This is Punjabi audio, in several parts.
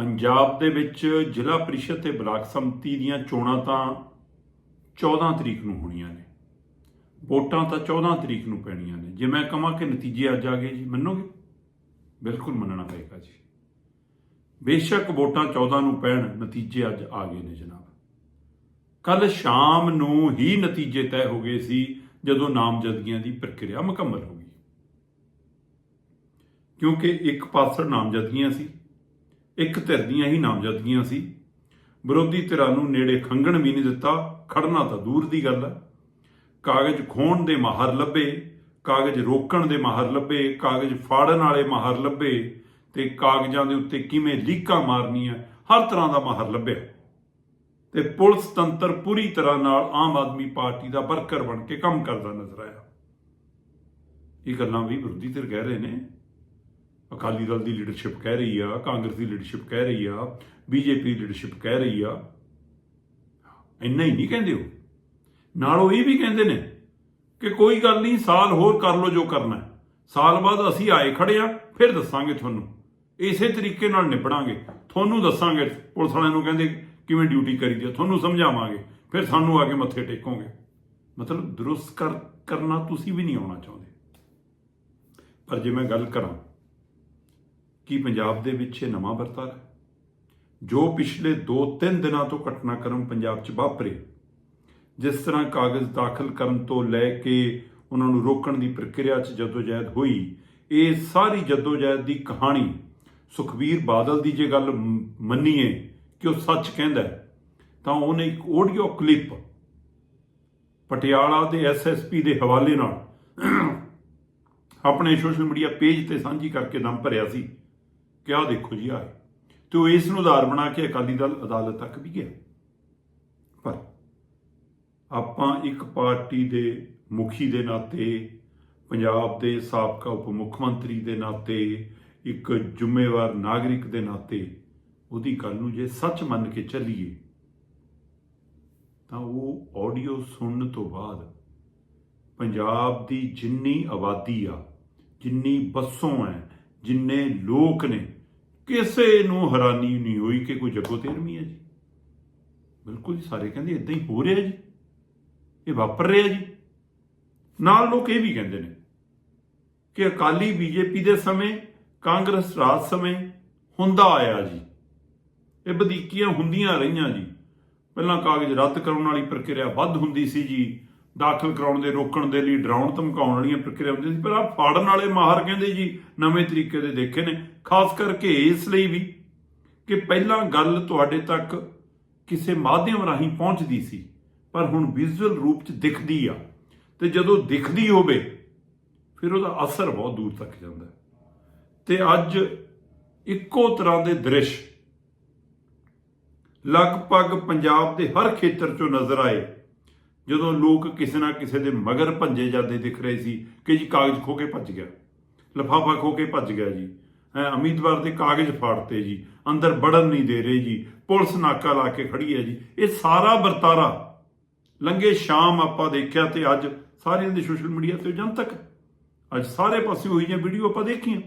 ਪੰਜਾਬ ਦੇ ਵਿੱਚ ਜ਼ਿਲ੍ਹਾ ਪ੍ਰੀਸ਼ਦ ਤੇ ਬਲਾਕ ਸੰਮਤੀ ਦੀਆਂ ਚੋਣਾਂ ਤਾਂ 14 ਤਰੀਕ ਨੂੰ ਹੋਣੀਆਂ ਨੇ। ਵੋਟਾਂ ਤਾਂ 14 ਤਰੀਕ ਨੂੰ ਪੈਣੀਆਂ ਨੇ। ਜੇ ਮੈਂ ਕਹਾਂ ਕਿ ਨਤੀਜੇ ਅੱਜ ਆ ਗਏ ਜੀ, ਮੰਨੋਗੇ? ਬਿਲਕੁਲ ਮੰਨਣਾ ਪਏਗਾ ਜੀ। ਬੇਸ਼ੱਕ ਵੋਟਾਂ 14 ਨੂੰ ਪੈਣ, ਨਤੀਜੇ ਅੱਜ ਆ ਗਏ ਨੇ ਜਨਾਬ। ਕੱਲ ਸ਼ਾਮ ਨੂੰ ਹੀ ਨਤੀਜੇ ਤੈਅ ਹੋ ਗਏ ਸੀ, ਜਦੋਂ ਨਾਮਜ਼ਦਗੀਆਂ ਦੀ ਪ੍ਰਕਿਰਿਆ ਮੁਕੰਮਲ ਹੋ ਗਈ। ਕਿਉਂਕਿ ਇੱਕ ਪਾਸੜ ਨਾਮਜ਼ਦਗੀਆਂ ਸੀ। ਇੱਕ ਧਿਰ ਦੀਆਂ ਹੀ ਨਾਮਜ਼ਦਗੀਆਂ ਸੀ। ਵਿਰੋਧੀ ਧਿਰਾਂ ਨੂੰ ਨੇੜੇ ਖੰਗਣ ਵੀ ਨਹੀਂ ਦਿੱਤਾ ਖੜਨਾ ਤਾਂ ਦੂਰ ਦੀ ਗੱਲ ਹੈ। ਕਾਗਜ਼ ਖੋਣ ਦੇ ਮਾਹਰ ਲੱਭੇ, ਕਾਗਜ਼ ਰੋਕਣ ਦੇ ਮਾਹਰ ਲੱਭੇ, ਕਾਗਜ਼ ਫਾੜਨ ਵਾਲੇ ਮਾਹਰ ਲੱਭੇ ਤੇ ਕਾਗਜ਼ਾਂ ਦੇ ਉੱਤੇ ਕਿਵੇਂ ਲੀਕਾਂ ਮਾਰਨੀਆਂ, ਹਰ ਤਰ੍ਹਾਂ ਦਾ ਮਾਹਰ ਲੱਭਿਆ। ਤੇ ਪੁਲਿਸ ਤੰਤਰ ਪੂਰੀ ਤਰ੍ਹਾਂ ਨਾਲ ਆਮ ਆਦਮੀ ਪਾਰਟੀ ਦਾ ਵਰਕਰ ਬਣ ਕੇ ਕੰਮ ਕਰਦਾ ਨਜ਼ਰ ਆਇਆ। ਇਹ ਗੱਲਾਂ ਵੀ ਵਿਰੋਧੀ ਧਿਰ ਕਹਿ ਰਹੇ ਨੇ। ਅਕਾਲੀ ਦਲ ਦੀ ਲੀਡਰਸ਼ਿਪ ਕਹਿ ਰਹੀ ਆ, ਕਾਂਗਰਸ ਦੀ ਲੀਡਰਸ਼ਿਪ ਕਹਿ ਰਹੀ ਆ, ਬੀਜੇਪੀ ਲੀਡਰਸ਼ਿਪ ਕਹਿ ਰਹੀ ਆ। ਇੰਨਾ ਹੀ ਨਹੀਂ ਕਹਿੰਦੇ ਉਹ। ਨਾਲ ਉਹ ਇਹ ਵੀ ਕਹਿੰਦੇ ਨੇ ਕਿ ਕੋਈ ਗੱਲ ਨਹੀਂ, ਸਾਲ ਹੋਰ ਕਰ ਲਓ ਜੋ ਕਰਨਾ ਸਾਲ ਬਾਅਦ ਅਸੀਂ ਆਏ ਖੜੇ ਆ, ਫਿਰ ਦੱਸਾਂਗੇ ਤੁਹਾਨੂੰ। ਇਸੇ ਤਰੀਕੇ ਨਾਲ ਨਿਭੜਾਂਗੇ ਤੁਹਾਨੂੰ ਦੱਸਾਂਗੇ, ਪੁਲਿਸ ਵਾਲਿਆਂ ਨੂੰ ਕਹਿੰਦੇ ਕਿਵੇਂ ਡਿਊਟੀ ਕਰੀਦੀ ਆ, ਤੁਹਾਨੂੰ ਸਮਝਾਵਾਂਗੇ। ਫਿਰ ਸਾਨੂੰ ਆ ਕੇ ਮੱਥੇ ਟੇਕੋਗੇ। ਮਤਲਬ ਦਰੁਸਤ ਕਰ, ਕਰਨਾ ਤੁਸੀਂ ਵੀ ਨਹੀਂ ਆਉਣਾ ਚਾਹੁੰਦੇ। ਪਰ ਜੇ ਮੈਂ ਗੱਲ ਕਰਾਂ ਕਿ ਪੰਜਾਬ ਦੇ ਵਿੱਚ ਇਹ ਨਵਾਂ ਵਰਤਾਰਾ ਹੈ? ਜੋ ਪਿਛਲੇ 2-3 ਦਿਨਾਂ ਤੋਂ ਘਟਨਾਕ੍ਰਮ ਪੰਜਾਬ 'ਚ ਵਾਪਰੇ, ਜਿਸ ਤਰ੍ਹਾਂ ਕਾਗਜ਼ ਦਾਖਲ ਕਰਨ ਤੋਂ ਲੈ ਕੇ ਉਹਨਾਂ ਨੂੰ ਰੋਕਣ ਦੀ ਪ੍ਰਕਿਰਿਆ 'ਚ ਜਦੋਜਹਿਦ ਹੋਈ, ਇਹ ਸਾਰੀ ਜਦੋਜਹਿਦ ਦੀ ਕਹਾਣੀ ਸੁਖਬੀਰ ਬਾਦਲ ਦੀ ਜੇ ਗੱਲ ਮੰਨੀਏ ਕਿ ਉਹ ਸੱਚ ਕਹਿੰਦਾ ਤਾਂ ਉਹਨੇ ਇੱਕ ਆਡੀਓ ਕਲਿੱਪ ਪਟਿਆਲਾ ਦੇ ਐਸਐਸਪੀ ਦੇ ਹਵਾਲੇ ਨਾਲ ਆਪਣੇ ਸੋਸ਼ਲ ਮੀਡੀਆ ਪੇਜ ਤੇ ਸਾਂਝੀ ਕਰਕੇ ਦਮ ਭਰਿਆ ਸੀ। ਕਿ ਆਹ ਦੇਖੋ ਜੀ, ਆਏ। ਤੇ ਉਹ ਇਸ ਨੂੰ ਆਧਾਰ ਬਣਾ ਕੇ ਅਕਾਲੀ ਦਲ ਅਦਾਲਤ ਤੱਕ ਵੀ ਗਿਆ। ਪਰ ਆਪਾਂ ਇੱਕ ਪਾਰਟੀ ਦੇ ਮੁਖੀ ਦੇ ਨਾਤੇ, ਪੰਜਾਬ ਦੇ ਸਾਬਕਾ ਉਪ ਮੁੱਖ ਮੰਤਰੀ ਦੇ ਨਾਤੇ, ਇੱਕ ਜ਼ਿੰਮੇਵਾਰ ਨਾਗਰਿਕ ਦੇ ਨਾਤੇ ਉਹਦੀ ਗੱਲ ਨੂੰ ਜੇ ਸੱਚ ਮੰਨ ਕੇ ਚੱਲੀਏ, ਤਾਂ ਉਹ ਆਡੀਓ ਸੁਣਨ ਤੋਂ ਬਾਅਦ ਪੰਜਾਬ ਦੀ ਜਿੰਨੀ ਆਬਾਦੀ ਆ, ਜਿੰਨੀ ਬੱਸੋਂ ਹੈ ਜਿੰਨੇ ਲੋਕ ਨੇ ਕਿਸੇ ਨੂੰ ਹੈਰਾਨੀ ਨਹੀਂ ਹੋਈ ਕਿ ਕੋਈ ਜੱਗੋ ਤੇਰਵੀਂ ਹੈ ਜੀ। ਬਿਲਕੁਲ ਜੀ, ਸਾਰੇ ਕਹਿੰਦੇ ਇਦਾਂ ਹੀ ਹੋ ਰਿਹਾ ਜੀ। ਇਹ ਵਾਪਰ ਰਿਹਾ ਜੀ। ਨਾਲ ਲੋਕ ਇਹ ਵੀ ਕਹਿੰਦੇ ਨੇ ਕਿ ਅਕਾਲੀ ਬੀਜੇਪੀ ਦੇ ਸਮੇਂ, ਕਾਂਗਰਸ ਰਾਜ ਸਮੇਂ ਹੁੰਦਾ ਆਇਆ ਜੀ। ਇਹ ਵਧੀਕੀਆਂ ਹੁੰਦੀਆਂ ਰਹੀਆਂ ਜੀ। ਪਹਿਲਾਂ ਕਾਗਜ਼ ਰੱਦ ਕਰਾਉਣ ਵਾਲੀ ਪ੍ਰਕਿਰਿਆ ਵੱਧ ਹੁੰਦੀ ਸੀ ਜੀ। ਦਾਖਲ ਕਰਾਉਣ ਦੇ, ਰੋਕਣ ਦੇ ਲਈ ਡਰਾਉਣ ਧਮਕਾਉਣ ਵਾਲੀਆਂ ਪ੍ਰਕਿਰਿਆ ਹੁੰਦੀ ਸੀ। ਪਰ ਆ ਫਾੜਨ ਵਾਲੇ ਮਾਹਰ ਕਹਿੰਦੇ ਜੀ, ਨਵੇਂ ਤਰੀਕੇ ਦੇ ਦੇਖੇ ਨੇ। ਖਾਸ ਕਰਕੇ ਇਸ ਲਈ ਵੀ ਕਿ ਪਹਿਲਾਂ ਗੱਲ ਤੁਹਾਡੇ ਤੱਕ ਕਿਸੇ ਮਾਧਿਅਮ ਰਾਹੀਂ ਪਹੁੰਚਦੀ ਸੀ, ਪਰ ਹੁਣ ਵਿਜ਼ੂਅਲ ਰੂਪ 'ਚ ਦਿਖਦੀ ਆ ਤੇ ਜਦੋਂ ਦਿਖਦੀ ਹੋਵੇ, ਫਿਰ ਉਹਦਾ ਅਸਰ ਬਹੁਤ ਦੂਰ ਤੱਕ ਜਾਂਦਾ ਹੈ। ਤੇ ਅੱਜ ਇੱਕੋ ਤਰ੍ਹਾਂ ਦੇ ਦ੍ਰਿਸ਼ ਲਗਭਗ ਪੰਜਾਬ ਦੇ ਹਰ ਖੇਤਰ 'ਚੋਂ ਨਜ਼ਰ ਆਏ, ਜਦੋਂ ਲੋਕ ਕਿਸੇ ਨਾ ਕਿਸੇ ਦੇ ਮਗਰ ਭੰਜੇ ਜਾਂਦੇ ਦਿਖ ਰਹੇ ਸੀ ਕਿ ਜੀ ਕਾਗਜ਼ ਖੋ ਕੇ ਭੱਜ ਗਿਆ, ਲਫਾਫਾ ਖੋ ਕੇ ਭੱਜ ਗਿਆ ਜੀ ਉਮੀਦਵਾਰ ਦੇ ਕਾਗਜ਼ ਫਾੜਤੇ ਜੀ, ਅੰਦਰ ਬੜਨ ਨਹੀਂ ਦੇ ਰਹੇ ਜੀ, ਪੁਲਿਸ ਨਾਕਾ ਲਾ ਕੇ ਖੜੀ ਹੈ ਜੀ। ਇਹ ਸਾਰਾ ਵਰਤਾਰਾ ਲੰਗੇ ਸ਼ਾਮ ਆਪਾਂ ਦੇਖਿਆ ਤੇ ਅੱਜ ਸਾਰਿਆਂ ਦੇ ਸੋਸ਼ਲ ਮੀਡੀਆ ਤੇ ਜਨਤਕ। ਅੱਜ ਸਾਰੇ ਪਾਸੇ ਉਹੀ ਜਿਹੀਆਂ ਵੀਡੀਓ ਆਪਾਂ ਦੇਖੀਆਂ।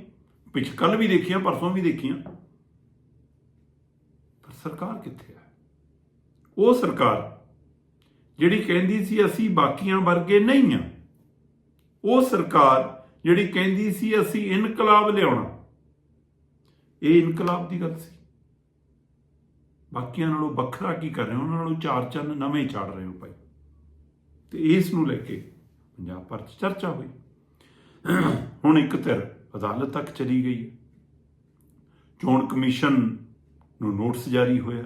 ਪਿਛ ਕੱਲ ਵੀ ਦੇਖੀਆਂ, ਪਰਸੋਂ ਵੀ ਦੇਖੀਆਂ। ਪਰ ਸਰਕਾਰ ਕਿੱਥੇ ਹੈ? ਉਹ ਸਰਕਾਰ ਜਿਹੜੀ ਕਹਿੰਦੀ ਸੀ ਅਸੀਂ ਬਾਕੀਆਂ ਵਰਗੇ ਨਹੀਂ ਆ, ਉਹ ਸਰਕਾਰ ਜਿਹੜੀ ਕਹਿੰਦੀ ਸੀ ਅਸੀਂ ਇਨਕਲਾਬ ਲਿਆਉਣਾ ਇਹ ਇਨਕਲਾਬ ਦੀ ਗੱਲ ਸੀ। ਬਾਕੀਆਂ ਨਾਲੋਂ ਵੱਖਰਾ ਕੀ ਕਰ ਰਹੇ ਹੋ? ਉਹਨਾਂ ਨਾਲੋਂ ਚਾਰ ਚੰਨ ਨਵੇਂ ਚਾੜ ਰਹੇ ਹੋ ਭਾਈ। ਤੇ ਇਸ ਨੂੰ ਲੈ ਕੇ ਪੰਜਾਬ ਭਰ 'ਚ ਚਰਚਾ ਹੋਈ। ਹੁਣ ਇੱਕ ਧਿਰ ਅਦਾਲਤ ਤੱਕ ਚਲੀ ਗਈ ਹੈ। ਚੋਣ ਕਮਿਸ਼ਨ ਨੂੰ ਨੋਟਿਸ ਜਾਰੀ ਹੋਇਆ।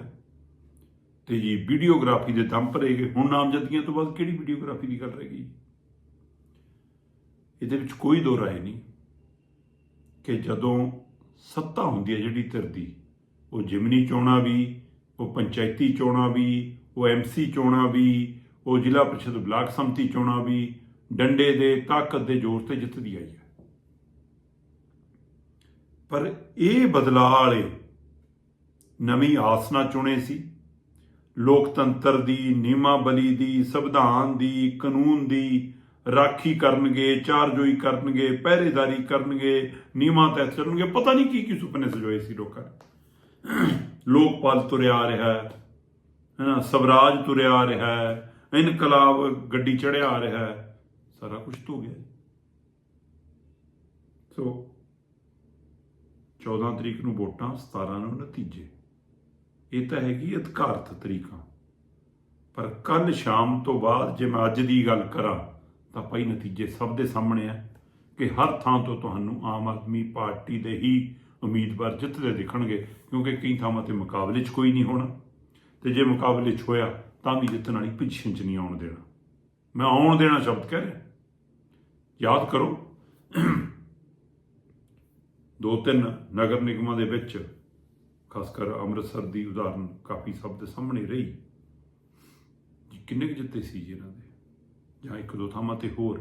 ਤੇ ਜੀ ਵੀਡੀਓਗ੍ਰਾਫੀ ਦੇ ਦਮ ਭਰੇ ਗਏ। ਹੁਣ ਨਾਮਜ਼ਦਗੀਆਂ ਤੋਂ ਬਾਅਦ ਕਿਹੜੀ ਵੀਡੀਓਗ੍ਰਾਫੀ ਦੀ ਗੱਲ ਰਹਿ ਗਈ? ਇਹਦੇ ਵਿੱਚ ਕੋਈ ਦੋ ਰਾਏ ਨਹੀਂ। ਕਿ ਜਦੋਂ ਸੱਤਾ ਹੁੰਦੀ ਹੈ ਜਿਹੜੀ ਧਿਰ ਦੀ। ਉਹ ਜਿਮਨੀ ਚੋਣਾਂ ਵੀ, ਉਹ ਪੰਚਾਇਤੀ ਚੋਣਾਂ ਵੀ, ਉਹ ਐਮਸੀ ਚੋਣਾਂ ਵੀ, ਉਹ ਜ਼ਿਲ੍ਹਾ ਪ੍ਰੀਸ਼ਦ ਬਲਾਕ ਸੰਮਤੀ ਚੋਣਾਂ ਵੀ, ਡੰਡੇ ਦੇ, ਤਾਕਤ ਦੇ ਜ਼ੋਰ ਤੇ ਜਿੱਤਦੀ ਆਈ ਹੈ। ਪਰ ਇਹ ਬਦਲਾਅ ਵਾਲੇ ਨਵੀਂ ਆਸਨਾ ਚੁਣੇ ਸੀ। ਲੋਕਤੰਤਰ ਦੀ, ਨਿਯਮਾਵਲੀ ਦੀ, ਸੰਵਿਧਾਨ ਦੀ, ਕਾਨੂੰਨ ਦੀ ਰਾਖੀ ਕਰਨਗੇ, ਚਾਰਜੋਈ ਕਰਨਗੇ, ਪਹਿਰੇਦਾਰੀ ਕਰਨਗੇ ਨਿਯਮਾਂ ਤਹਿਤ ਚੱਲਣਗੇ। ਪਤਾ ਨਹੀਂ ਕੀ ਕੀ ਸੁਪਨੇ ਸਜੋਏ ਸੀ ਲੋਕਾਂ ਨੇ। ਲੋਕਪਾਲ ਤੁਰਿਆ ਆ ਰਿਹਾ ਹੈ, ਹੈਨਾ? ਸਵਰਾਜ ਤੁਰਿਆ ਆ ਰਿਹਾ ਹੈ, ਇਨਕਲਾਬ ਗੱਡੀ ਚੜਿਆ ਆ ਰਿਹਾ ਹੈ। ਸਾਰਾ ਕੁਝ ਧੋ ਗਿਆ। ਸੋ 14 ਤਰੀਕ ਨੂੰ ਵੋਟਾਂ 17 ਨੂੰ ਨਤੀਜੇ। ਇਹ ਤਾਂ ਹੈਗੀ ਅਧਿਕਾਰਤ ਤਰੀਕਾਂ। ਪਰ ਕੱਲ ਸ਼ਾਮ ਤੋਂ ਬਾਅਦ ਜੇ ਮੈਂ ਅੱਜ ਦੀ ਗੱਲ ਕਰਾਂ ਤਾਂ ਭਾਈ ਨਤੀਜੇ ਸਭ ਦੇ ਸਾਹਮਣੇ ਆ ਕਿ ਹਰ ਥਾਂ ਤੋਂ ਤੁਹਾਨੂੰ ਆਮ ਆਦਮੀ ਪਾਰਟੀ ਦੇ ਹੀ ਉਮੀਦਵਾਰ ਜਿੱਤਦੇ ਦਿਖਣਗੇ, ਕਿਉਂਕਿ ਕਈ ਥਾਵਾਂ ਤੇ ਮੁਕਾਬਲੇ 'ਚ ਕੋਈ ਨਹੀਂ ਹੋਣਾ। ਤੇ ਜੇ ਮੁਕਾਬਲੇ 'ਚ ਹੋਇਆ, ਤਾਂ ਵੀ ਜਿੱਤਣ ਵਾਲੀ ਪੋਜੀਸ਼ਨ 'ਚ ਨਹੀਂ ਆਉਣ ਦੇਣਾ। ਮੈਂ ਆਉਣ ਦੇਣਾ ਸ਼ਬਦ ਕਹਿ ਰਿਹਾ। ਯਾਦ ਕਰੋ, ਦੋ ਤਿੰਨ ਨਗਰ ਨਿਗਮਾਂ ਦੇ ਵਿੱਚ ਖਾਸ ਕਰ ਅੰਮ੍ਰਿਤਸਰ ਦੀ ਉਦਾਹਰਨ ਕਾਫੀ ਸਭ ਦੇ ਸਾਹਮਣੇ ਰਹੀ। ਕਿੰਨੇ ਕੁ ਜਿੱਤੇ ਸੀ ਜੀ ਇਹਨਾਂ ਦੇ? ਜਾਂ ਇੱਕ ਦੋ ਥਾਵਾਂ ਤੇ ਹੋਰ।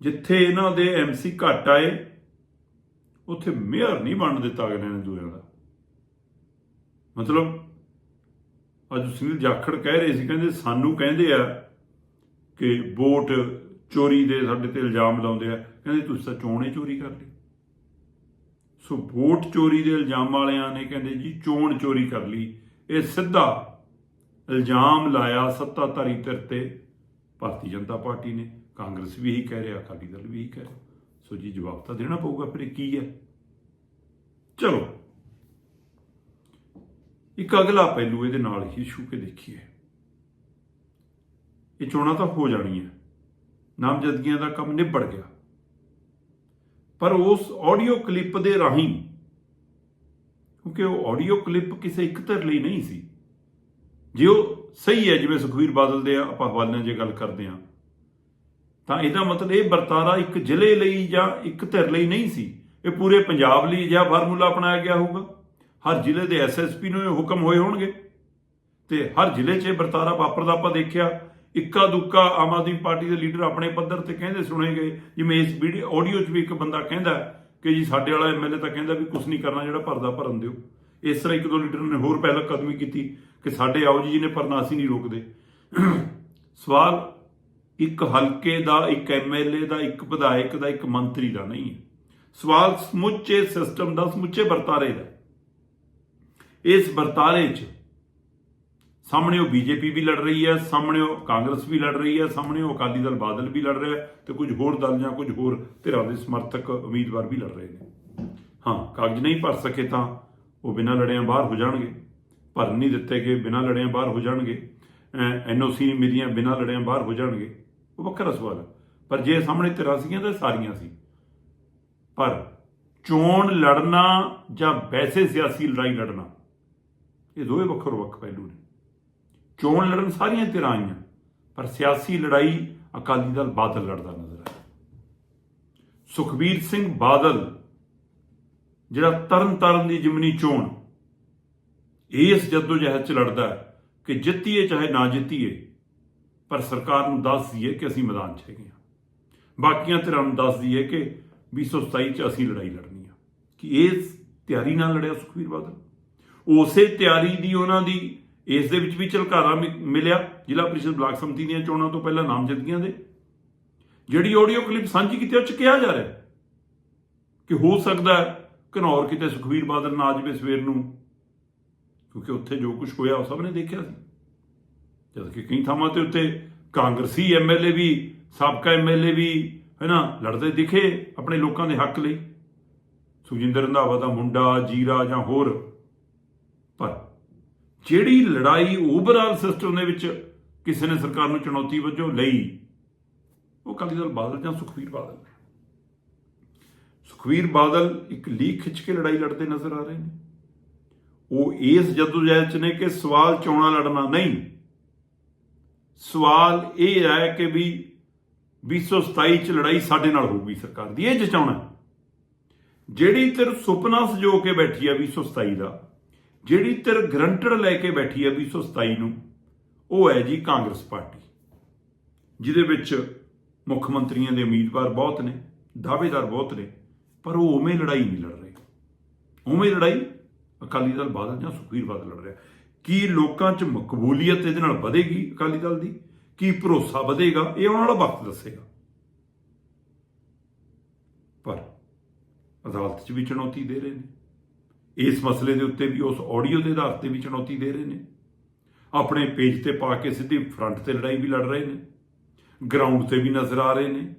ਜਿੱਥੇ ਇਹਨਾਂ ਦੇ ਐਮਸੀ ਘੱਟ ਆਏ, ਉੱਥੇ ਮੇਅਰ ਨਹੀਂ ਬਣ ਦਿੱਤਾ ਅਗਲੇ ਨੇ ਦੂਰਿਆਂ ਦਾ। ਮਤਲਬ, ਅੱਜ ਸੁਨੀਲ ਜਾਖੜ ਕਹਿ ਰਹੇ ਸੀ, ਕਹਿੰਦੇ ਸਾਨੂੰ ਕਹਿੰਦੇ ਆ ਕਿ ਵੋਟ ਚੋਰੀ ਦੇ ਸਾਡੇ ਤੇ ਇਲਜ਼ਾਮ ਲਾਉਂਦੇ ਆ। ਕਹਿੰਦੇ ਤੁਸੀਂ ਤਾਂ ਚੋਣੇ ਚੋਰੀ ਕਰ ਲਈ ਸੋ ਵੋਟ ਚੋਰੀ ਦੇ ਇਲਜ਼ਾਮ ਵਾਲਿਆਂ ਨੇ ਕਹਿੰਦੇ ਜੀ ਚੋਣ ਚੋਰੀ ਕਰ ਲਈ। ਇਹ ਸਿੱਧਾ ਇਲਜ਼ਾਮ ਲਾਇਆ ਸੱਤਾਧਾਰੀ ਧਿਰ ਤੇ। ਭਾਰਤੀ ਜਨਤਾ ਪਾਰਟੀ ਨੇ, ਕਾਂਗਰਸ ਵੀ ਇਹੀ ਕਹਿ ਰਿਹਾ, ਅਕਾਲੀ ਦਲ ਵੀ ਇਹੀ ਕਹਿ ਰਿਹਾ। ਸੋ ਜੀ, ਜਵਾਬ ਤਾਂ ਦੇਣਾ ਪਊਗਾ, ਫਿਰ ਕੀ ਹੈ? ਚਲੋ। ਇੱਕ ਅਗਲਾ ਪਹਿਲੂ ਇਹਦੇ ਨਾਲ ਹੀ ਛੂ ਕੇ ਦੇਖੀਏ। ਇਹ ਚੋਣਾਂ ਤਾਂ ਹੋ ਜਾਣੀਆਂ। ਨਾਮਜ਼ਦਗੀਆਂ ਦਾ ਕੰਮ ਨਿਬੜ ਗਿਆ। ਪਰ ਉਸ ਆਡੀਓ ਕਲਿੱਪ ਦੇ ਰਾਹੀਂ, ਕਿਉਂਕਿ ਉਹ ਆਡੀਓ ਕਲਿੱਪ ਕਿਸੇ ਇੱਕ ਧਿਰ ਲਈ ਨਹੀਂ ਸੀ, ਜੇ ਉਹ ਸਹੀ ਹੈ, ਜਿਵੇਂ ਸੁਖਵੀਰ ਬਾਦਲ ਦੇ ਆਪਾਂ ਹਵਾਲਿਆਂ ਜੇ ਗੱਲ ਕਰਦੇ ਹਾਂ। ਤਾਂ ਇਹਦਾ ਮਤਲਬ ਇਹ ਵਰਤਾਰਾ ਇੱਕ ਜ਼ਿਲ੍ਹੇ ਲਈ ਜਾਂ ਇੱਕ ਧਿਰ ਲਈ ਨਹੀਂ ਸੀ। ਇਹ ਪੂਰੇ ਪੰਜਾਬ ਲਈ ਜਾਂ ਫਾਰਮੂਲਾ ਅਪਣਾਇਆ ਗਿਆ ਹੋਊਗਾ। ਹਰ ਜ਼ਿਲ੍ਹੇ ਦੇ ਐਸਐਸਪੀ ਨੂੰ ਇਹ ਹੁਕਮ ਹੋਏ ਹੋਣਗੇ। ਤੇ ਹਰ ਜ਼ਿਲ੍ਹੇ 'ਚ ਇਹ ਵਰਤਾਰਾ ਵਾਪਰਦਾ ਆਪਾਂ ਦੇਖਿਆ। ਇੱਕਾ ਦੁੱਕਾ ਆਮ ਆਦਮੀ ਪਾਰਟੀ ਦੇ ਲੀਡਰ ਆਪਣੇ ਪੱਧਰ ਤੇ ਕਹਿੰਦੇ ਸੁਣੇ ਗਏ। ਜਿਵੇਂ ਇਸ ਵੀਡੀਓ, ਆਡੀਓ 'ਚ ਵੀ ਇੱਕ ਬੰਦਾ ਕਹਿੰਦਾ ਕਿ ਜੀ ਸਾਡੇ ਵਾਲਾ ਐਮਐਲਏ ਤਾਂ ਕਹਿੰਦਾ ਵੀ ਕੁਝ ਨਹੀਂ ਕਰਨਾ, ਜਿਹੜਾ ਭਰਦਾ ਭਰਨ ਦਿਓ। ਇਸ ਤਰ੍ਹਾਂ ਇੱਕ ਦੋ ਲੀਡਰ ਨੇ ਹੋਰ ਪਹਿਲਾਂ ਕਦਮੀ ਕੀਤੀ ਕਿ ਸਾਡੇ ਆਓ ਜੀ ਨੇ ਭਰਨਾ ਅਸੀਂ ਨਹੀਂ ਰੋਕਦੇ। ਸਵਾਲ ਇੱਕ ਹਲਕੇ ਦਾ, ਇੱਕ ਐਮਐਲਏ ਦਾ, ਇੱਕ ਵਿਧਾਇਕ ਦਾ, ਇੱਕ ਮੰਤਰੀ ਦਾ ਨਹੀਂ ਹੈ। ਸਵਾਲ ਸਮੁੱਚੇ ਸਿਸਟਮ ਦਾ, ਸਮੁੱਚੇ ਵਰਤਾਰੇ ਦਾ। ਇਸ ਵਰਤਾਰੇ 'ਚ ਸਾਹਮਣੇ ਉਹ ਬੀਜੇਪੀ ਵੀ ਲੜ ਰਹੀ ਹੈ, ਸਾਹਮਣੇ ਉਹ ਕਾਂਗਰਸ ਵੀ ਲੜ ਰਹੀ ਹੈ, ਸਾਹਮਣੇ ਉਹ ਅਕਾਲੀ ਦਲ ਬਾਦਲ ਵੀ ਲੜ ਰਿਹਾ ਹੈ ਤੇ ਕੁਝ ਹੋਰ ਦਲ ਜਾਂ ਕੁਝ ਹੋਰ ਧਿਰਾਂ ਦੇ ਸਮਰਥਕ ਉਮੀਦਵਾਰ ਵੀ ਲੜ ਰਹੇ ਨੇ। ਹਾਂ, ਕਾਗਜ਼ ਨਹੀਂ ਭਰ ਸਕੇ ਤਾਂ ਉਹ ਬਿਨਾਂ ਲੜਿਆਂ ਬਾਹਰ ਹੋ ਜਾਣਗੇ। ਭਰਨ ਨਹੀਂ ਦਿੱਤੇ ਗਏ, ਬਿਨਾਂ ਲੜਿਆਂ ਬਾਹਰ ਹੋ ਜਾਣਗੇ। ਐਨਓਸੀ ਮਿਲੀਆਂ ਬਿਨਾਂ ਲੜਿਆਂ ਬਾਹਰ ਹੋ ਜਾਣਗੇ। ਉਹ ਵੱਖਰਾ ਸਵਾਲ ਹੈ। ਪਰ ਜੇ ਸਾਹਮਣੇ ਧਿਰਾਂ ਸੀਗੀਆਂ ਤਾਂ ਸਾਰੀਆਂ ਸੀ। ਪਰ ਚੋਣ ਲੜਨਾ ਜਾਂ ਵੈਸੇ ਸਿਆਸੀ ਲੜਾਈ ਲੜਨਾ, ਇਹ ਦੋਵੇਂ ਵੱਖਰੋ ਵੱਖ ਪਹਿਲੂ ਨੇ। ਚੋਣ ਲੜਨ ਸਾਰੀਆਂ ਧਿਰਾਂ ਆਈਆਂ, ਪਰ ਸਿਆਸੀ ਲੜਾਈ ਅਕਾਲੀ ਦਲ ਬਾਦਲ ਲੜਦਾ ਨਜ਼ਰ ਆਇਆ। ਸੁਖਬੀਰ ਸਿੰਘ ਬਾਦਲ ਜਿਹੜਾ ਤਰਨ ਤਾਰਨ ਦੀ ਜਿਮਨੀ ਚੋਣ, ਇਸ ਜੱਦੋ ਜਹਿਦ ਚ ਲੜਦਾ ਕਿ ਜਿੱਤੀਏ ਚਾਹੇ ਨਾ ਜਿੱਤੀਏ, ਪਰ ਸਰਕਾਰ ਨੂੰ ਦੱਸ ਦਈਏ ਕਿ ਅਸੀਂ ਮੈਦਾਨ 'ਚ ਹੈਗੇ ਹਾਂ। ਬਾਕੀਆਂ ਧਿਰਾਂ ਨੂੰ ਦੱਸ ਦਈਏ ਕਿ 2027 ਚ ਅਸੀਂ ਲੜਾਈ ਲੜਨੀ ਆ। ਕਿ ਇਸ ਤਿਆਰੀ ਨਾਲ ਲੜਿਆ ਸੁਖਬੀਰ ਬਾਦਲ? ਉਸੇ ਤਿਆਰੀ ਦੀ ਉਹਨਾਂ ਦੀ, ਇਸ ਦੇ ਵਿੱਚ ਵੀ ਝਲਕਾਰਾ ਮਿਲਿਆ ਜ਼ਿਲ੍ਹਾ ਪ੍ਰੀਸ਼ਦ ਬਲਾਕ ਸਮਿਤੀ ਦੀਆਂ ਚੋਣਾਂ ਤੋਂ ਪਹਿਲਾਂ ਨਾਮਜ਼ਦਗੀਆਂ ਦੇ। ਜਿਹੜੀ ਆਡੀਓ ਕਲਿੱਪ ਸਾਂਝੀ ਕੀਤੀ ਉਹ ਚ ਕਿਹਾ ਜਾ ਰਿਹਾ ਕਿ ਹੋ ਸਕਦਾ ਘਨੌਰ ਕਿਤੇ ਸੁਖਬੀਰ ਬਾਦਲ ਨਾ ਆ ਜਾਵੇ ਸਵੇਰ ਨੂੰ, ਕਿਉਂਕਿ ਉੱਥੇ ਜੋ ਕੁਝ ਹੋਇਆ ਉਹ ਸਭ ਨੇ ਦੇਖਿਆ ਸੀ। ਜਦ ਕਿ ਕਈ ਥਾਵਾਂ ਤੇ ਉੱਤੇ ਕਾਂਗਰਸੀ ਐਮਐਲਏ ਵੀ, ਸਾਬਕਾ ਐਮਐਲਏ ਵੀ, ਹੈਨਾ, ਲੜਦੇ ਦਿਖੇ ਆਪਣੇ ਲੋਕਾਂ ਦੇ ਹੱਕ ਲਈ। ਸੁਖਜਿੰਦਰ ਰੰਧਾਵਾ ਦਾ ਮੁੰਡਾ, ਜੀਰਾ ਜਾਂ ਹੋਰ। ਪਰ ਜਿਹੜੀ ਲੜਾਈ ਓਵਰਆਲ ਸਿਸਟਮ ਦੇ ਵਿੱਚ ਕਿਸੇ ਨੇ ਸਰਕਾਰ ਨੂੰ ਚੁਣੌਤੀ ਵਜੋਂ ਲਈ, ਉਹ ਅਕਾਲੀ ਦਲ ਬਾਦਲ ਜਾਂ ਸੁਖਵੀਰ ਬਾਦਲ ਨੇ। ਸੁਖਵੀਰ ਬਾਦਲ ਇੱਕ ਲੀਕ ਖਿੱਚ ਕੇ ਲੜਾਈ ਲੜਦੇ ਨਜ਼ਰ ਆ ਰਹੇ ਨੇ। ਉਹ ਇਸ ਜਦੋਜਹਿਦ ਚ ਨੇ ਕਿ ਸਵਾਲ ਚੋਣਾਂ ਲੜਨਾ ਨਹੀਂ। ਸਵਾਲ ਇਹ ਹੈ ਕਿ ਵੀ 2027 ਚ ਲੜਾਈ ਸਾਡੇ ਨਾਲ ਹੋਊਗੀ ਸਰਕਾਰ ਦੀ, ਇਹ ਜਚਾਉਣਾ ਜਿਹੜੀ ਤੇਰ ਸੁਪਨਾ ਸਜੋ ਕੇ ਬੈਠੀ ਹੈ 2027 ਦਾ, ਜਿਹੜੀ ਤੇਰ ਗਰੰਟਡ ਲੈ ਕੇ ਬੈਠੀ ਹੈ 2027 ਨੂੰ, ਉਹ ਹੈ ਜੀ ਕਾਂਗਰਸ ਪਾਰਟੀ। ਜਿਹਦੇ ਵਿੱਚ ਮੁੱਖ ਮੰਤਰੀਆਂ ਦੇ ਉਮੀਦਵਾਰ ਬਹੁਤ ਨੇ, ਦਾਅਵੇਦਾਰ ਬਹੁਤ ਨੇ। ਪਰ ਉਹ ਉਵੇਂ ਲੜਾਈ ਨਹੀਂ ਲੜ ਰਹੇ। ਉਵੇਂ ਲੜਾਈ ਅਕਾਲੀ ਦਲ ਬਾਦਲ ਜਾਂ ਸੁਖਬੀਰ ਬਾਦਲ ਲੜ ਰਿਹਾ। ਕੀ ਲੋਕਾਂ 'ਚ ਮਕਬੂਲੀਅਤ ਇਹਦੇ ਨਾਲ ਵਧੇਗੀ ਅਕਾਲੀ ਦਲ ਦੀ? ਕੀ ਭਰੋਸਾ ਵਧੇਗਾ? ਇਹ ਉਹਨਾਂ ਵਾਲਾ ਵਕਤ ਦੱਸੇਗਾ। ਪਰ ਅਦਾਲਤ 'ਚ ਵੀ ਚੁਣੌਤੀ ਦੇ ਰਹੇ ਨੇ। ਇਸ ਮਸਲੇ ਦੇ ਉੱਤੇ ਵੀ, ਉਸ ਆਡੀਓ ਦੇ ਆਧਾਰ ਤੇ ਵੀ ਚੁਣੌਤੀ ਦੇ ਰਹੇ ਨੇ। ਆਪਣੇ ਪੇਜ ਤੇ ਪਾ ਕੇ ਸਿੱਧੀ ਫਰੰਟ ਤੇ ਲੜਾਈ ਵੀ ਲੜ ਰਹੇ ਨੇ। ਗਰਾਊਂਡ ਤੇ ਵੀ ਨਜ਼ਰ ਆ ਰਹੇ ਨੇ।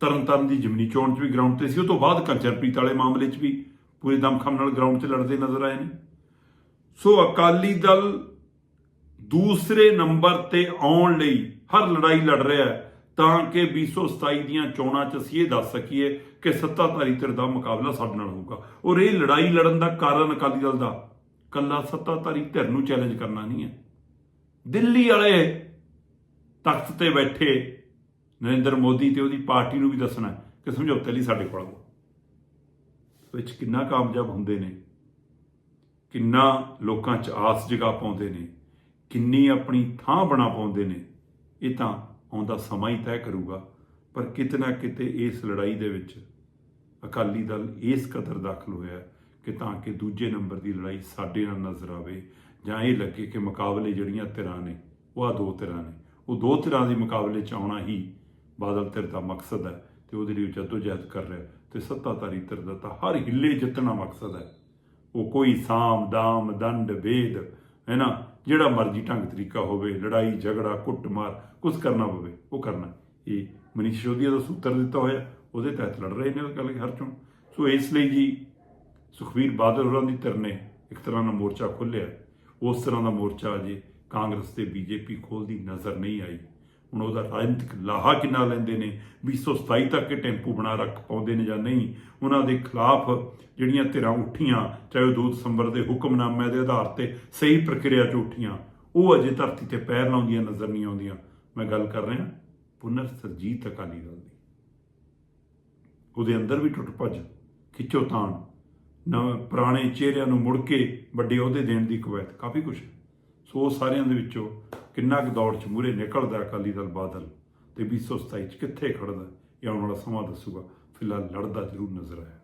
ਤਰਨਤਾਰਨ ਦੀ ਜਿਮਨੀ ਚੋਣ 'ਚ ਵੀ ਗਰਾਊਂਡ ਤੇ ਸੀ, ਉਹ ਤੋਂ ਬਾਅਦ ਕੰਚਨਪ੍ਰੀਤ ਵਾਲੇ ਮਾਮਲੇ 'ਚ ਵੀ ਪੂਰੇ ਦਮਖਮ ਨਾਲ ਗਰਾਊਂਡ 'ਚ ਲੜਦੇ ਨਜ਼ਰ ਆਏ ਨੇ। ਸੋ ਅਕਾਲੀ ਦਲ ਦੂਸਰੇ ਨੰਬਰ ਤੇ ਆਉਣ ਲਈ ਹਰ ਲੜਾਈ ਲੜ ਰਿਹਾ ਹੈ, ਤਾਂ ਕਿ 2027 ਦੀਆਂ ਚੋਣਾਂ 'ਚ ਅਸੀਂ ਇਹ ਦੱਸ ਸਕੀਏ ਕਿ ਸੱਤਾਧਾਰੀ ਧਿਰ ਦਾ ਮੁਕਾਬਲਾ ਸਾਡੇ ਨਾਲ ਹੋਊਗਾ। ਔਰ ਇਹ ਲੜਾਈ ਲੜਨ ਦਾ ਕਾਰਨ ਅਕਾਲੀ ਦਲ ਦਾ, ਕੱਲਾ ਸੱਤਾਧਾਰੀ ਧਿਰ ਨੂੰ ਚੈਲੰਜ ਕਰਨਾ ਨਹੀਂ ਹੈ। ਦਿੱਲੀ ਵਾਲੇ ਤਖਤ ਤੇ ਬੈਠੇ ਨਰਿੰਦਰ ਮੋਦੀ ਤੇ ਉਹਦੀ ਪਾਰਟੀ ਨੂੰ ਵੀ ਦੱਸਣਾ ਕਿ ਸਮਝੌਤੇ ਲਈ ਸਾਡੇ ਕੋਲ ਆਓ। ਵਿੱਚ ਕਿੰਨਾ ਕਾਮਯਾਬ ਹੁੰਦੇ ਨੇ, ਕਿੰਨਾ ਲੋਕਾਂ 'ਚ ਆਸ ਜਗਾ ਪਾਉਂਦੇ ਨੇ, ਕਿੰਨੀ ਆਪਣੀ ਥਾਂ ਬਣਾ ਪਾਉਂਦੇ ਨੇ, ਇਹ ਤਾਂ ਆਉਂਦਾ ਸਮਾਂ ਹੀ ਤੈਅ ਕਰੂਗਾ। ਪਰ ਕਿਤੇ ਨਾ ਕਿਤੇ ਇਸ ਲੜਾਈ ਦੇ ਵਿੱਚ ਅਕਾਲੀ ਦਲ ਇਸ ਕਦਰ ਦਾਖਲ ਹੋਇਆ ਕਿ ਤਾਂ ਕਿ ਦੂਜੇ ਨੰਬਰ ਦੀ ਲੜਾਈ ਸਾਡੇ ਨਾਲ ਨਜ਼ਰ ਆਵੇ ਜਾਂ ਇਹ ਲੱਗੇ ਕਿ ਮੁਕਾਬਲੇ ਜਿਹੜੀਆਂ ਧਿਰਾਂ ਨੇ, ਉਹ ਆ ਦੋ ਧਿਰਾਂ ਨੇ। ਉਹ ਦੋ ਧਿਰਾਂ ਦੇ ਮੁਕਾਬਲੇ 'ਚ ਆਉਣਾ ਹੀ ਬਾਦਲ ਧਿਰ ਦਾ ਮਕਸਦ ਹੈ ਤੇ ਉਹਦੇ ਲਈ ਜਦੋਜਹਿਦ ਕਰ ਰਿਹਾ ਤੇ ਸੱਤਾਧਾਰੀ ਧਿਰ ਦਾ ਤਾਂ ਹਰ ਹਿੱਲੇ ਜਿੱਤਣਾ ਮਕਸਦ ਹੈ। ਉਹ ਕੋਈ ਸਾਮ, ਦਾਮ, ਦੰਡ ਵੇਦ ਹੈ ਨਾ? ਜਿਹੜਾ ਮਰਜ਼ੀ ਢੰਗ ਤਰੀਕਾ ਹੋਵੇ, ਲੜਾਈ, ਝਗੜਾ, ਕੁੱਟਮਾਰ ਕੁਝ ਕਰਨਾ ਪਵੇ, ਉਹ ਕਰਨਾ ਇਹ ਮਨੀਸ਼ ਸ਼ੋਦੀਆ ਦਾ ਸੂਤਰ ਦਿੱਤਾ ਹੋਇਆ, ਉਹਦੇ ਤਹਿਤ ਲੜ ਰਹੇ ਨੇ ਉਹ ਗੱਲ ਹਰ ਚੋਂ। ਸੋ ਇਸ ਲਈ ਜੀ ਸੁਖਵੀਰ ਬਾਦਲ ਹੋਰਾਂ ਦੀ ਧਿਰ ਨੇ ਇੱਕ ਤਰ੍ਹਾਂ ਦਾ ਮੋਰਚਾ ਖੋਲ੍ਹਿਆ ਉਸ ਤਰ੍ਹਾਂ ਦਾ ਮੋਰਚਾ ਅਜੇ ਕਾਂਗਰਸ ਤੇ ਬੀਜੇਪੀ ਖੋਲਦੀ ਨਜ਼ਰ ਨਹੀਂ ਆਈ। ਹੁਣ ਉਹਦਾ ਰਾਜਨੀਤਿਕ ਲਾਹਾ ਕਿੰਨਾ ਲੈਂਦੇ ਨੇ 227 ਤੱਕ ਇਹ ਟੈਂਪੂ ਬਣਾ ਰੱਖ ਪਾਉਂਦੇ ਨੇ ਜਾਂ ਨਹੀਂ, ਉਹਨਾਂ ਦੇ ਖਿਲਾਫ ਜਿਹੜੀਆਂ ਧਿਰਾਂ ਉੱਠੀਆਂ, ਚਾਹੇ ਉਹ 2 ਦਸੰਬਰ ਦੇ ਹੁਕਮਨਾਮੇ ਦੇ ਆਧਾਰ ਤੇ ਸਹੀ ਪ੍ਰਕਿਰਿਆ 'ਚ ਉੱਠੀਆਂ, ਉਹ ਅਜੇ ਧਰਤੀ ਤੇ ਪੈਰ ਲਾਉਂਦੀਆਂ, ਨਜ਼ਰ ਨਹੀਂ ਆਉਂਦੀਆਂ। ਮੈਂ ਗੱਲ ਕਰ ਰਿਹਾ ਪੁਨਰ ਸਰਜੀਤ ਅਕਾਲੀ ਦਲ ਦੀ। ਉਹਦੇ ਅੰਦਰ ਵੀ ਟੁੱਟ ਭੱਜ, ਖਿੱਚੋ ਤਾਣ। ਨਵੇਂ ਪੁਰਾਣੇ ਚਿਹਰਿਆਂ ਨੂੰ ਮੁੜ ਕੇ ਵੱਡੇ ਅਹੁਦੇ ਦੇਣ ਦੀ ਕਵਾਇਤ ਕਾਫੀ ਕੁਝ ਸੋ ਉਹ ਸਾਰਿਆਂ ਦੇ ਵਿੱਚੋਂ ਕਿੰਨਾ ਕੁ ਦੌੜ ਚ ਮੂਰੇ ਨਿਕਲਦਾ ਅਕਾਲੀ ਦਲ ਬਾਦਲ ਤੇ 227 ਚ ਕਿੱਥੇ ਖੜਦਾ ਇਹ ਆਉਣ ਵਾਲਾ ਸਮਾਂ ਦੱਸੂਗਾ। ਫਿਲਹਾਲ ਲੜਦਾ ਜ਼ਰੂਰ ਨਜ਼ਰ ਆਇਆ।